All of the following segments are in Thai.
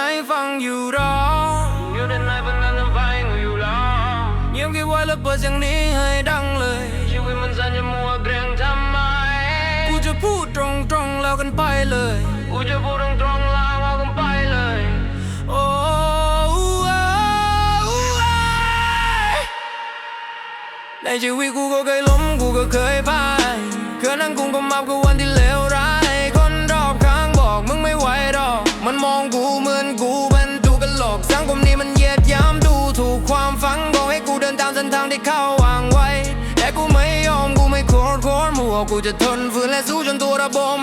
ไหนฟังอยู่รองอยู่ด้านในเป็นนั้นฟังอยู่รองเงียบกี่ไว้แล้วเปิดเสียงนี้ให้ดังเลยชีวิตมันสั้นจะมัวเกรงทำไมกูจะพูดตรงตรงแล้วกันไปเลยกูจะพูดตรงตรงแล้วกันไปเลยโอ้ในชีวิตกูก็เคยล้มกูก็เคยพ่ายเคยนั่งกุ้งก็มากับวันที่เล กูไม่ยอมกูไม่โกรธโกรธมัวกูจะทนฟื้นและสู้จนตัวระบม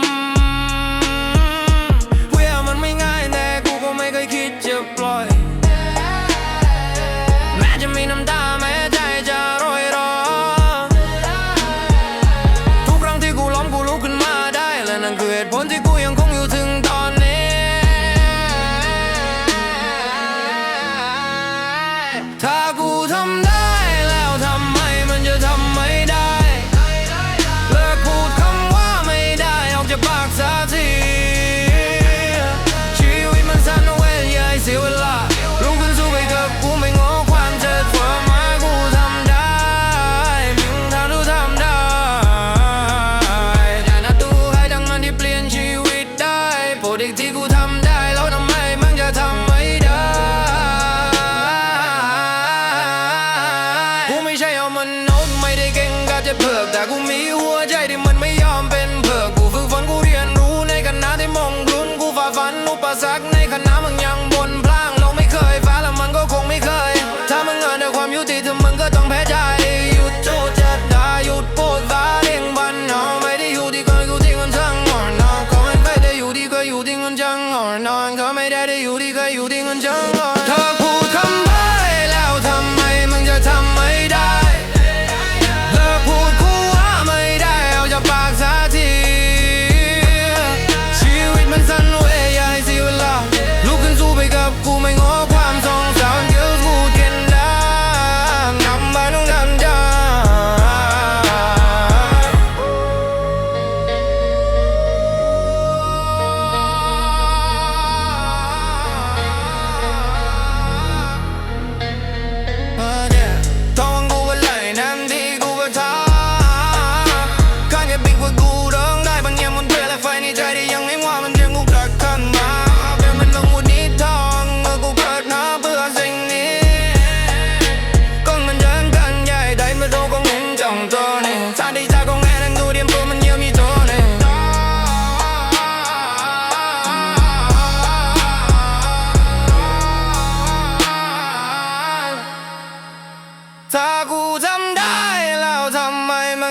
aber sag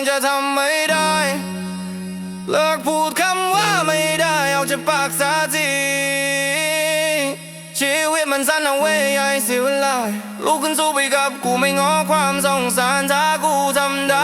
จะทำไม่ได้ เลิกพูดคำว่าไม่ได้เอาจะปากสาทีชีวิตมันสั้นเอาไว้ยายเสียเวลาลุกขึ้นสู้ไปกับกูไม่ง้อความสงสารถ้ากูทำได้